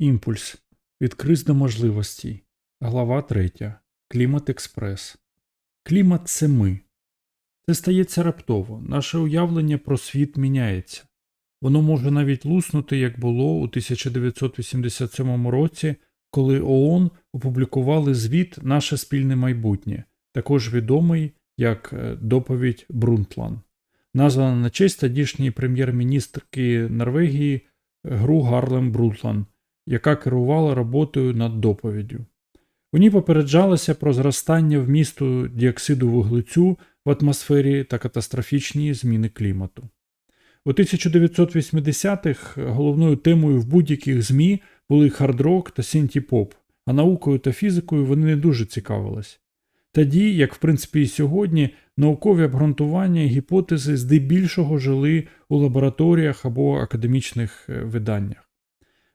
Імпульс. Від криз до можливостей. Глава 3. Клімат Експрес. Клімат це ми. Це стається раптово. Наше уявлення про світ міняється. Воно може навіть луснути, як було у 1987 році, коли ООН опублікували звіт Наше спільне майбутнє, також відомий як е, доповідь Брунтлан, названа на честь тодішньої прем'єр-міністрки Норвегії Гру Гарлем Брунтлан, яка керувала роботою над доповіддю. У ній попереджалося про зростання вмісту діоксиду вуглецю в атмосфері та катастрофічні зміни клімату. У 1980-х головною темою в будь-яких ЗМІ були хард-рок та синті-поп, а наукою та фізикою вони не дуже цікавились. Тоді, як в принципі і сьогодні, наукові обґрунтування і гіпотези здебільшого жили у лабораторіях або академічних е, виданнях.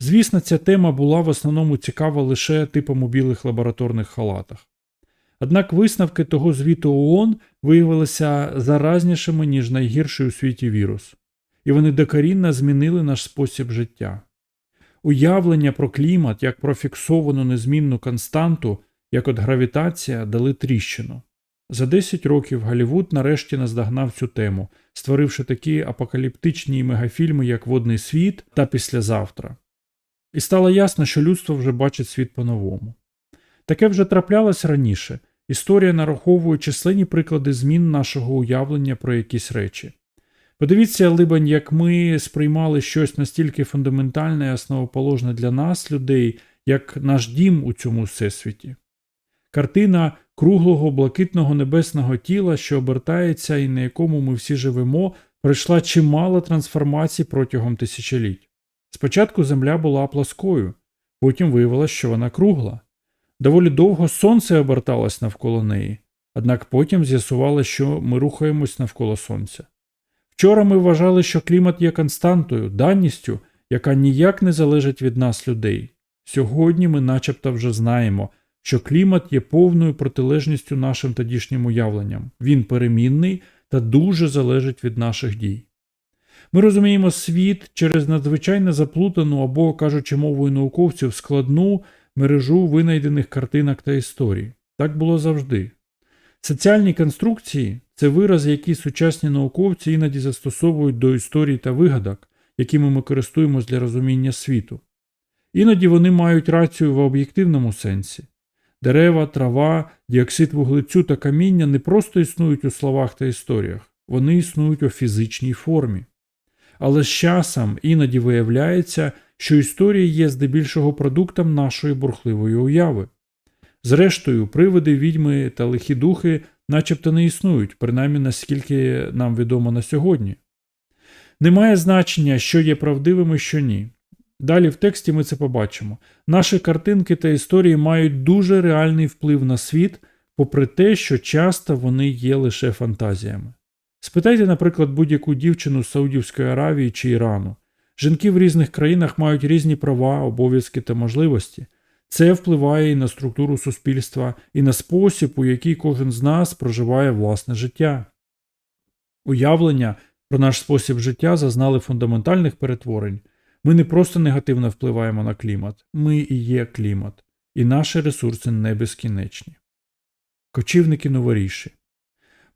Звісно, ця тема була в основному цікава лише типом у білих лабораторних халатах. Однак висновки того звіту ООН виявилися заразнішими, ніж найгірший у світі вірус, і вони докорінно змінили наш спосіб життя. Уявлення про клімат як про фіксовану незмінну константу, як от гравітація, дали тріщину. За 10 років Голлівуд нарешті наздогнав цю тему, створивши такі апокаліптичні мегафільми, як Водний світ та Післязавтра. І стало ясно, що людство вже бачить світ по-новому. Таке вже траплялось раніше. Історія нараховує численні приклади змін нашого уявлення про якісь речі. Подивіться, либонь, як ми сприймали щось настільки фундаментальне і основоположне для нас, людей, як наш дім у цьому всесвіті. Картина круглого блакитного небесного тіла, що обертається і на якому ми всі живемо, пройшла чимало трансформацій протягом тисячоліть. Спочатку земля була плоскою, потім виявилось, що вона кругла. Доволі довго сонце оберталось навколо неї, однак потім з'ясувало, що ми рухаємось навколо сонця. Вчора ми вважали, що клімат є константою, даністю, яка ніяк не залежить від нас людей. Сьогодні ми начебто вже знаємо, що клімат є повною протилежністю нашим тодішнім уявленням. Він перемінний та дуже залежить від наших дій. Ми розуміємо світ через надзвичайно заплутану або, кажучи мовою науковців, складну мережу винайдених картинок та історій. Так було завжди. Соціальні конструкції це вирази, які сучасні науковці іноді застосовують до історій та вигадок, якими ми користуємось для розуміння світу. Іноді вони мають рацію в об'єктивному сенсі. Дерева, трава, діоксид вуглецю та каміння не просто існують у словах та історіях, вони існують у фізичній формі. Але з часом іноді виявляється, що історія є здебільшого продуктом нашої бурхливої уяви. Зрештою, привиди, відьми та лихі духи начебто не існують, принаймні наскільки нам відомо на сьогодні. Немає значення, що є правдивим і що ні. Далі в тексті ми це побачимо. Наші картинки та історії мають дуже реальний вплив на світ, попри те, що часто вони є лише фантазіями. Спитайте, наприклад, будь-яку дівчину з Саудівської Аравії чи Ірану. Жінки в різних країнах мають різні права, обов'язки та можливості. Це впливає і на структуру суспільства, і на спосіб, у який кожен з нас проживає власне життя. Уявлення про наш спосіб життя зазнали фундаментальних перетворень. Ми не просто негативно впливаємо на клімат, ми і є клімат, і наші ресурси не безкінечні. Кочівники новоріші.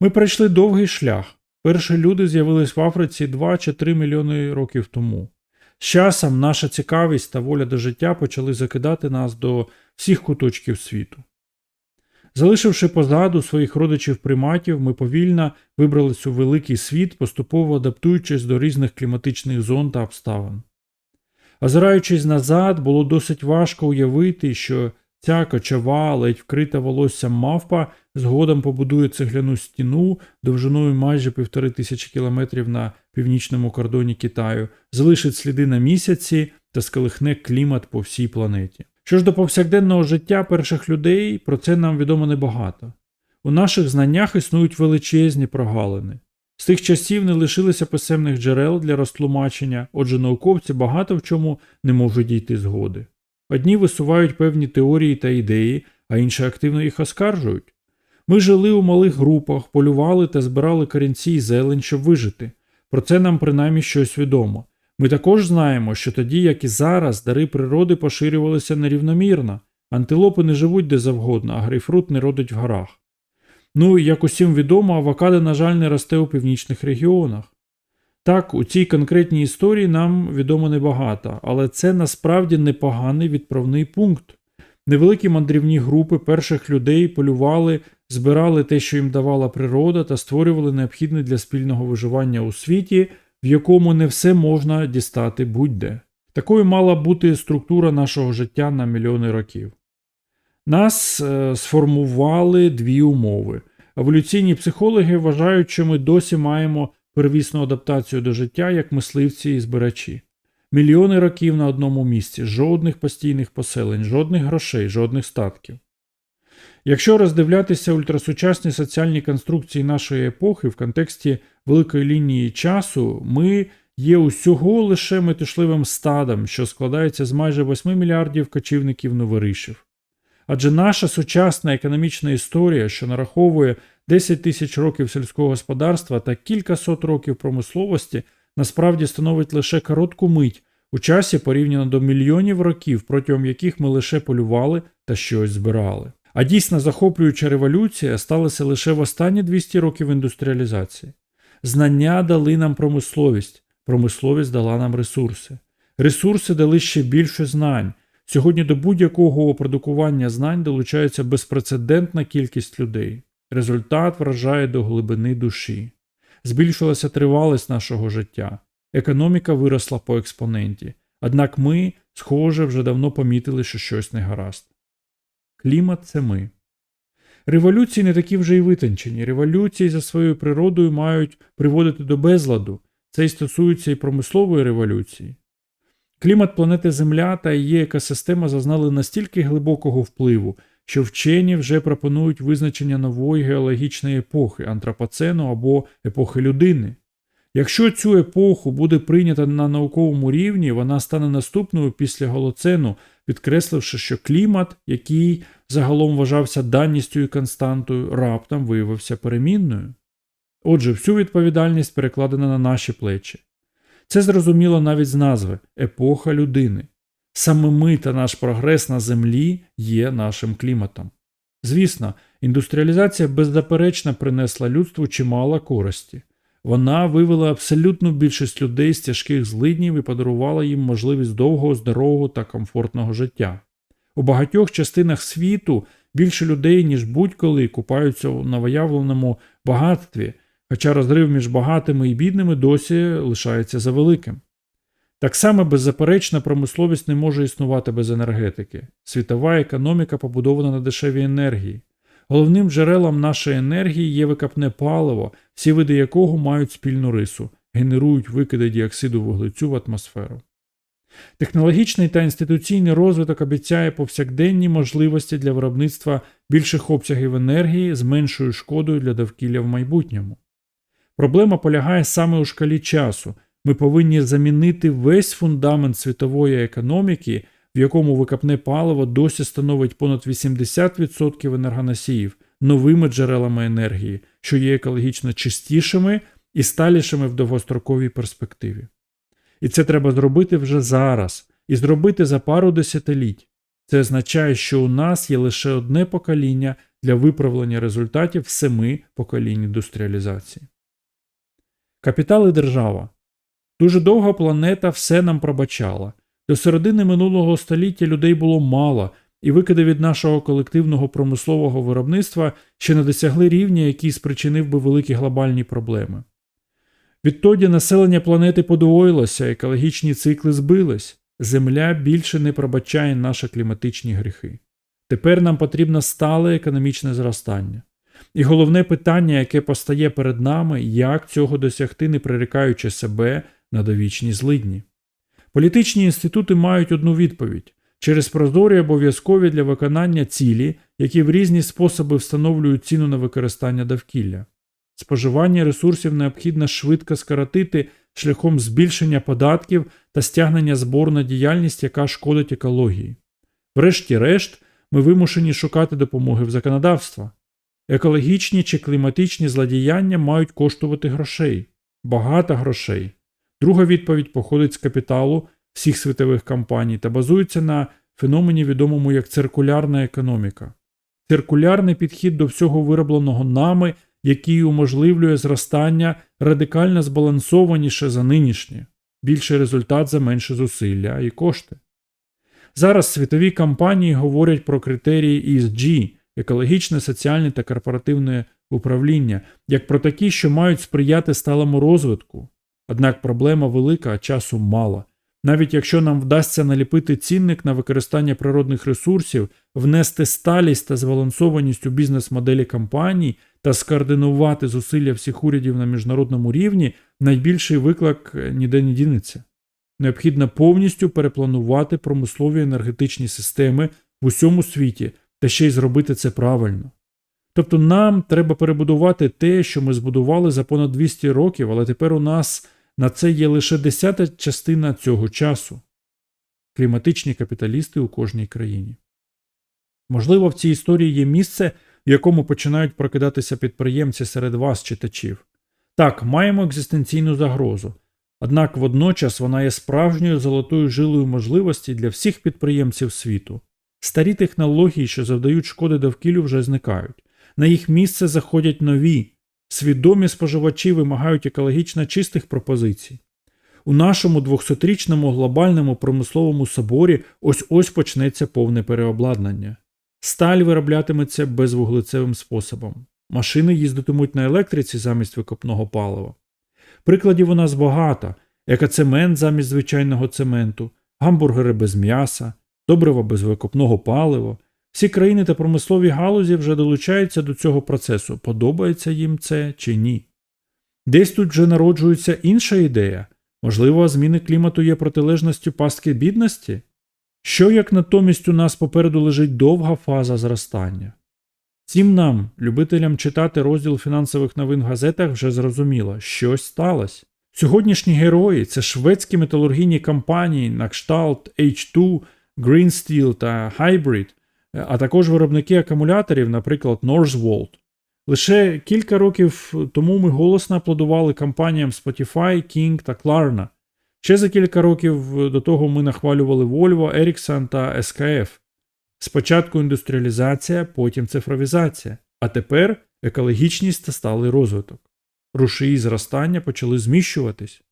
Ми пройшли довгий шлях. Перші люди з'явились в Африці 2 чи 3 мільйони років тому. З часом наша цікавість та воля до життя почали закидати нас до всіх куточків світу. Залишивши позаду своїх родичів приматів, ми повільно вибрались у великий світ, поступово адаптуючись до різних кліматичних зон та обставин. Озираючись назад, було досить важко уявити, що ця кочова, ледь вкрита волоссям мавпа згодом побудує цегляну стіну довжиною майже півтори тисячі кілометрів на північному кордоні Китаю, залишить сліди на місяці та сколихне клімат по всій планеті. Що ж до повсякденного життя перших людей, про це нам відомо небагато. У наших знаннях існують величезні прогалини. З тих часів не лишилося писемних джерел для розтлумачення, отже, науковці багато в чому не можуть дійти згоди. Одні висувають певні теорії та ідеї, а інші активно їх оскаржують. Ми жили у малих групах, полювали та збирали корінці й зелень, щоб вижити. Про це нам принаймні щось відомо. Ми також знаємо, що тоді, як і зараз, дари природи поширювалися нерівномірно, антилопи не живуть де завгодно, а грейпфрут не родить в горах. Ну і як усім відомо, авокадо, на жаль, не росте у північних регіонах. Так, у цій конкретній історії нам відомо небагато, але це насправді непоганий відправний пункт. Невеликі мандрівні групи перших людей полювали, збирали те, що їм давала природа, та створювали необхідне для спільного виживання у світі, в якому не все можна дістати будь-де. Такою мала бути структура нашого життя на мільйони років. Нас е, сформували дві умови. Еволюційні психологи вважають, що ми досі маємо первісну адаптацію до життя як мисливці і збирачі. Мільйони років на одному місці, жодних постійних поселень, жодних грошей, жодних статків. Якщо роздивлятися ультрасучасні соціальні конструкції нашої епохи в контексті великої лінії часу, ми є усього лише метушливим стадом, що складається з майже 8 мільярдів кочівників новоришів. Адже наша сучасна економічна історія, що нараховує 10 тисяч років сільського господарства та кілька сот років промисловості, насправді становить лише коротку мить у часі порівняно до мільйонів років, протягом яких ми лише полювали та щось збирали. А дійсно захоплююча революція сталася лише в останні 200 років індустріалізації. Знання дали нам промисловість, промисловість дала нам ресурси. Ресурси дали ще більше знань. Сьогодні до будь-якого продукування знань долучається безпрецедентна кількість людей. Результат вражає до глибини душі. Збільшилася тривалість нашого життя. Економіка виросла по експоненті. Однак ми, схоже, вже давно помітили, що щось не гаразд. Клімат це ми. Революції не такі вже й витончені. Революції за своєю природою мають приводити до безладу. Це й стосується і промислової революції. Клімат планети Земля та її екосистема зазнали настільки глибокого впливу, що вчені вже пропонують визначення нової геологічної епохи антропоцену або епохи людини. Якщо цю епоху буде прийнята на науковому рівні, вона стане наступною після голоцену, підкресливши, що клімат, який загалом вважався даністю і константою, раптом виявився перемінною. Отже, всю відповідальність перекладена на наші плечі. Це зрозуміло навіть з назви епоха людини. Саме ми та наш прогрес на землі є нашим кліматом. Звісно, індустріалізація беззаперечно принесла людству чимало користі. Вона вивела абсолютну більшість людей з тяжких злиднів і подарувала їм можливість довгого, здорового та комфортного життя. У багатьох частинах світу більше людей, ніж будь-коли, купаються у новоявленому багатстві, хоча розрив між багатими і бідними досі лишається завеликим. Так само беззаперечна промисловість не може існувати без енергетики. Світова економіка побудована на дешевій енергії. Головним джерелом нашої енергії є викапне паливо, всі види якого мають спільну рису, генерують викиди діоксиду вуглецю в атмосферу. Технологічний та інституційний розвиток обіцяє повсякденні можливості для виробництва більших обсягів енергії з меншою шкодою для довкілля в майбутньому. Проблема полягає саме у шкалі часу. Ми повинні замінити весь фундамент світової економіки, в якому викапне паливо досі становить понад 80% енергоносіїв новими джерелами енергії, що є екологічно чистішими і сталішими в довгостроковій перспективі. І це треба зробити вже зараз, і зробити за пару десятиліть. Це означає, що у нас є лише одне покоління для виправлення результатів семи поколінь індустріалізації. Капітал і держава. Дуже довго планета все нам пробачала. До середини минулого століття людей було мало, і викиди від нашого колективного промислового виробництва ще не досягли рівня, який спричинив би великі глобальні проблеми. Відтоді населення планети подвоїлося, екологічні цикли збились, Земля більше не пробачає наші кліматичні гріхи. Тепер нам потрібно стале економічне зростання. І головне питання, яке постає перед нами, як цього досягти, не прирікаючи себе на довічні злидні. Політичні інститути мають одну відповідь через прозорі обов'язкові для виконання цілі, які в різні способи встановлюють ціну на використання довкілля. Споживання ресурсів необхідно швидко скоротити шляхом збільшення податків та стягнення збору на діяльність, яка шкодить екології. Врешті-решт, ми вимушені шукати допомоги в законодавства. Екологічні чи кліматичні злодіяння мають коштувати грошей, багато грошей. Друга відповідь походить з капіталу всіх світових компаній та базується на феномені, відомому як циркулярна економіка. Циркулярний підхід до всього виробленого нами, який уможливлює зростання радикально збалансованіше за нинішнє, більший результат за менше зусилля і кошти. Зараз світові компанії говорять про критерії ESG – екологічне, соціальне та корпоративне управління, як про такі, що мають сприяти сталому розвитку. Однак проблема велика, а часу мало. Навіть якщо нам вдасться наліпити цінник на використання природних ресурсів, внести сталість та збалансованість у бізнес-моделі компаній та скоординувати зусилля всіх урядів на міжнародному рівні, найбільший виклик ніде не дінеться. Необхідно повністю перепланувати промислові енергетичні системи в усьому світі та ще й зробити це правильно. Тобто нам треба перебудувати те, що ми збудували за понад 200 років, але тепер у нас на це є лише десята частина цього часу. Кліматичні капіталісти у кожній країні. Можливо, в цій історії є місце, в якому починають прокидатися підприємці серед вас, читачів. Так, маємо екзистенційну загрозу. Однак водночас вона є справжньою золотою жилою можливості для всіх підприємців світу. Старі технології, що завдають шкоди довкіллю, вже зникають. На їх місце заходять нові. Свідомі споживачі вимагають екологічно чистих пропозицій. У нашому 200-річному глобальному промисловому соборі ось ось почнеться повне переобладнання. Сталь вироблятиметься безвуглецевим способом. Машини їздитимуть на електриці замість викопного палива. Прикладів у нас багато: екоцемент замість звичайного цементу, гамбургери без м'яса, добрива без викопного палива. Всі країни та промислові галузі вже долучаються до цього процесу, подобається їм це чи ні. Десь тут вже народжується інша ідея можливо, зміни клімату є протилежністю пастки бідності? Що як натомість у нас попереду лежить довга фаза зростання? Всім нам, любителям читати розділ фінансових новин в газетах, вже зрозуміло, щось сталося. Сьогоднішні герої це шведські металургійні компанії на кшталт H2, Green Steel та Hybrid, а також виробники акумуляторів, наприклад, Northvolt. Лише кілька років тому ми голосно аплодували компаніям Spotify, King та Klarna. Ще за кілька років до того ми нахвалювали Volvo, Ericsson та SKF. Спочатку індустріалізація, потім цифровізація, а тепер екологічність та сталий розвиток. Рушії зростання почали зміщуватись.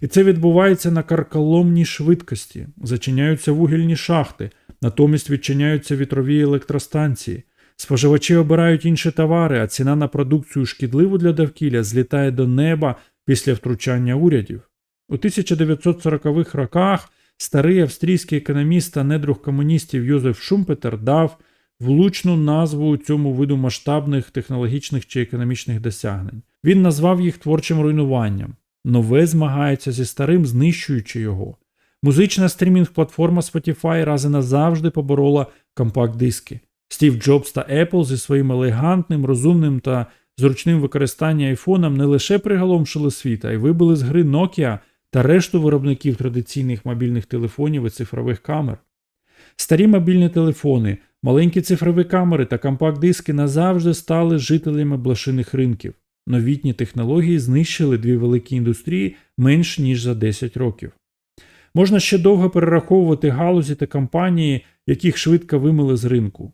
І це відбувається на карколомній швидкості, зачиняються вугільні шахти, натомість відчиняються вітрові електростанції. Споживачі обирають інші товари, а ціна на продукцію шкідливу для довкілля злітає до неба після втручання урядів. У 1940-х роках старий австрійський економіст та недруг комуністів Йозеф Шумпетер дав влучну назву цьому виду масштабних технологічних чи економічних досягнень. Він назвав їх творчим руйнуванням. Нове змагається зі старим, знищуючи його. Музична стрімінг-платформа Spotify раз і назавжди поборола компакт-диски. Стів Джобс та Apple зі своїм елегантним, розумним та зручним використанням айфоном не лише приголомшили світ, а й вибили з гри Nokia та решту виробників традиційних мобільних телефонів і цифрових камер. Старі мобільні телефони, маленькі цифрові камери та компакт-диски назавжди стали жителями блошиних ринків. Новітні технології знищили дві великі індустрії менш ніж за 10 років. Можна ще довго перераховувати галузі та компанії, яких швидко вимили з ринку.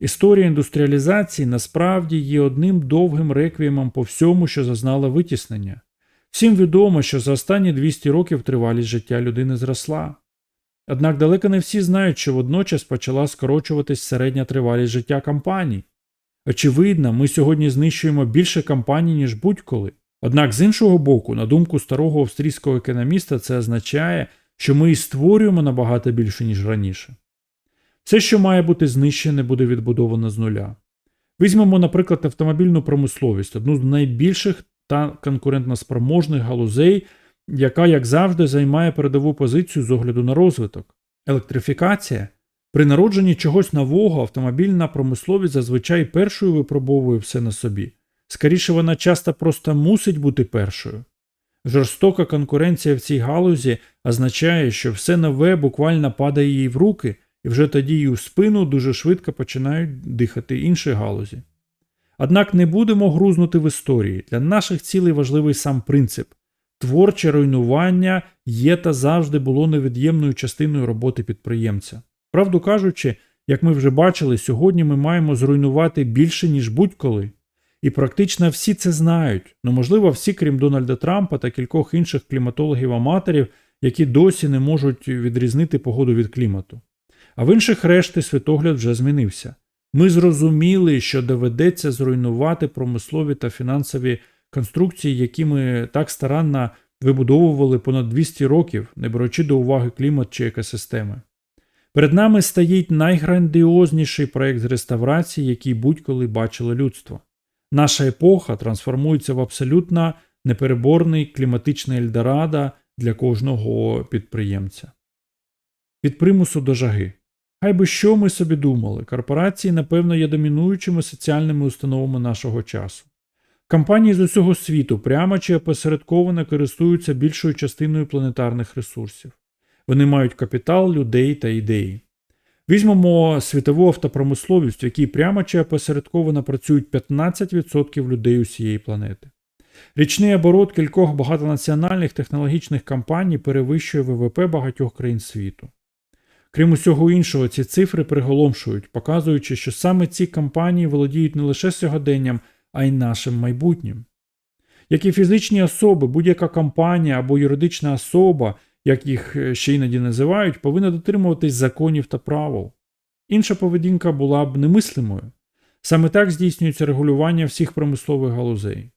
Історія індустріалізації насправді є одним довгим реквіємом по всьому, що зазнала витіснення. Всім відомо, що за останні 200 років тривалість життя людини зросла. Однак далеко не всі знають, що водночас почала скорочуватись середня тривалість життя компаній. Очевидно, ми сьогодні знищуємо більше компаній, ніж будь-коли. Однак, з іншого боку, на думку старого австрійського економіста, це означає, що ми і створюємо набагато більше, ніж раніше. Все, що має бути знищене, буде відбудовано з нуля. Візьмемо, наприклад, автомобільну промисловість, одну з найбільших та конкурентноспроможних галузей, яка, як завжди, займає передову позицію з огляду на розвиток. Електрифікація. При народженні чогось нового автомобільна промисловість зазвичай першою випробовує все на собі. Скоріше вона часто просто мусить бути першою. Жорстока конкуренція в цій галузі означає, що все нове буквально падає їй в руки, і вже тоді й у спину дуже швидко починають дихати інші галузі. Однак не будемо грузнути в історії. Для наших цілей важливий сам принцип Творче руйнування є та завжди було невід'ємною частиною роботи підприємця. Правду кажучи, як ми вже бачили, сьогодні ми маємо зруйнувати більше, ніж будь-коли. І практично всі це знають, ну можливо, всі, крім Дональда Трампа та кількох інших кліматологів-аматорів, які досі не можуть відрізнити погоду від клімату. А в інших решти світогляд вже змінився. Ми зрозуміли, що доведеться зруйнувати промислові та фінансові конструкції, які ми так старанно вибудовували понад 200 років, не беручи до уваги клімат чи екосистеми. Перед нами стоїть найграндіозніший проект з реставрації, який будь-коли бачило людство. Наша епоха трансформується в абсолютно непереборний кліматичний Ельдорадо для кожного підприємця. Від примусу до жаги. Хай би що ми собі думали, корпорації, напевно, є домінуючими соціальними установами нашого часу. Компанії з усього світу прямо чи опосередковано користуються більшою частиною планетарних ресурсів. Вони мають капітал, людей та ідеї. Візьмемо світову автопромисловість, в якій прямо чи опосередковано працюють 15% людей усієї планети. Річний оборот кількох багатонаціональних технологічних компаній перевищує ВВП багатьох країн світу. Крім усього іншого, ці цифри приголомшують, показуючи, що саме ці компанії володіють не лише сьогоденням, а й нашим майбутнім. Як і фізичні особи, будь-яка компанія або юридична особа, як їх ще іноді називають, повинна дотримуватись законів та правил. Інша поведінка була б немислимою. Саме так здійснюється регулювання всіх промислових галузей.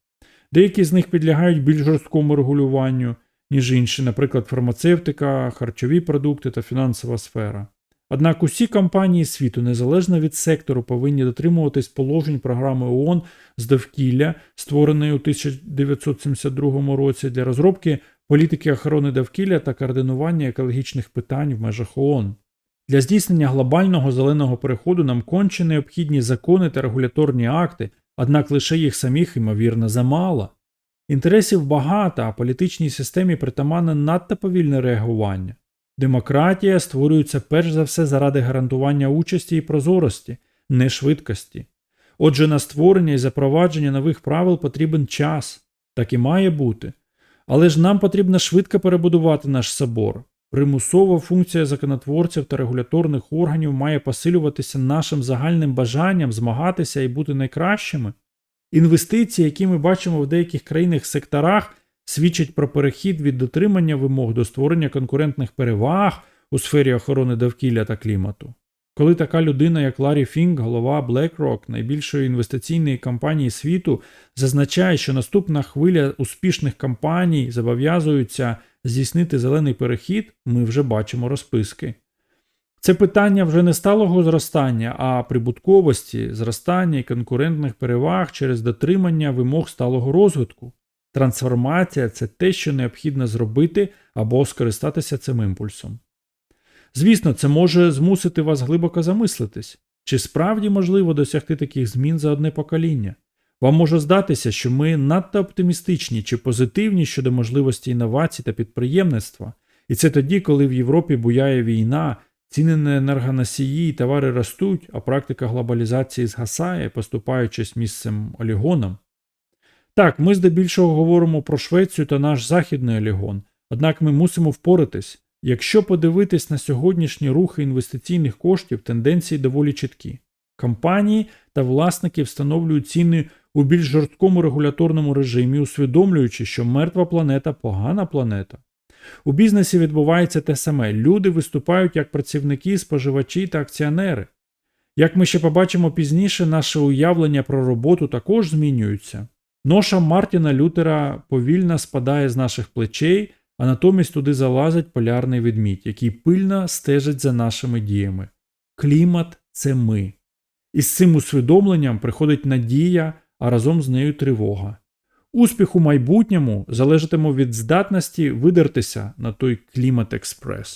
Деякі з них підлягають більш жорсткому регулюванню, ніж інші, наприклад, фармацевтика, харчові продукти та фінансова сфера. Однак усі компанії світу, незалежно від сектору, повинні дотримуватись положень програми ООН з довкілля, створеної у 1972 році для розробки політики охорони довкілля та координування екологічних питань в межах ООН. Для здійснення глобального зеленого переходу нам конче необхідні закони та регуляторні акти, однак лише їх самих, ймовірно, замало. Інтересів багато, а політичній системі притаманне надто повільне реагування. Демократія створюється перш за все заради гарантування участі і прозорості, не швидкості. Отже, на створення і запровадження нових правил потрібен час, так і має бути. Але ж нам потрібно швидко перебудувати наш собор. Примусова функція законотворців та регуляторних органів має посилюватися нашим загальним бажанням змагатися і бути найкращими. Інвестиції, які ми бачимо в деяких країнах секторах, свідчать про перехід від дотримання вимог до створення конкурентних переваг у сфері охорони довкілля та клімату. Коли така людина, як Ларі Фінк, голова BlackRock, найбільшої інвестиційної компанії світу, зазначає, що наступна хвиля успішних компаній зобов'язуються здійснити зелений перехід, ми вже бачимо розписки. Це питання вже не сталого зростання, а прибутковості, зростання і конкурентних переваг через дотримання вимог сталого розвитку. Трансформація це те, що необхідно зробити або скористатися цим імпульсом. Звісно, це може змусити вас глибоко замислитись, чи справді можливо досягти таких змін за одне покоління. Вам може здатися, що ми надто оптимістичні чи позитивні щодо можливості інновацій та підприємництва, і це тоді, коли в Європі буяє війна, ціни на енергоносії і товари ростуть, а практика глобалізації згасає, поступаючись місцем олігоном. Так, ми здебільшого говоримо про Швецію та наш західний олігон, однак ми мусимо впоратись. Якщо подивитись на сьогоднішні рухи інвестиційних коштів, тенденції доволі чіткі. Компанії та власники встановлюють ціни у більш жорсткому регуляторному режимі, усвідомлюючи, що мертва планета погана планета. У бізнесі відбувається те саме. Люди виступають як працівники, споживачі та акціонери. Як ми ще побачимо пізніше, наше уявлення про роботу також змінюється. Ноша Мартіна Лютера повільно спадає з наших плечей, а натомість туди залазить полярний ведмідь, який пильно стежить за нашими діями. Клімат це ми. І з цим усвідомленням приходить надія, а разом з нею тривога. Успіх у майбутньому залежатиме від здатності видертися на той клімат експрес.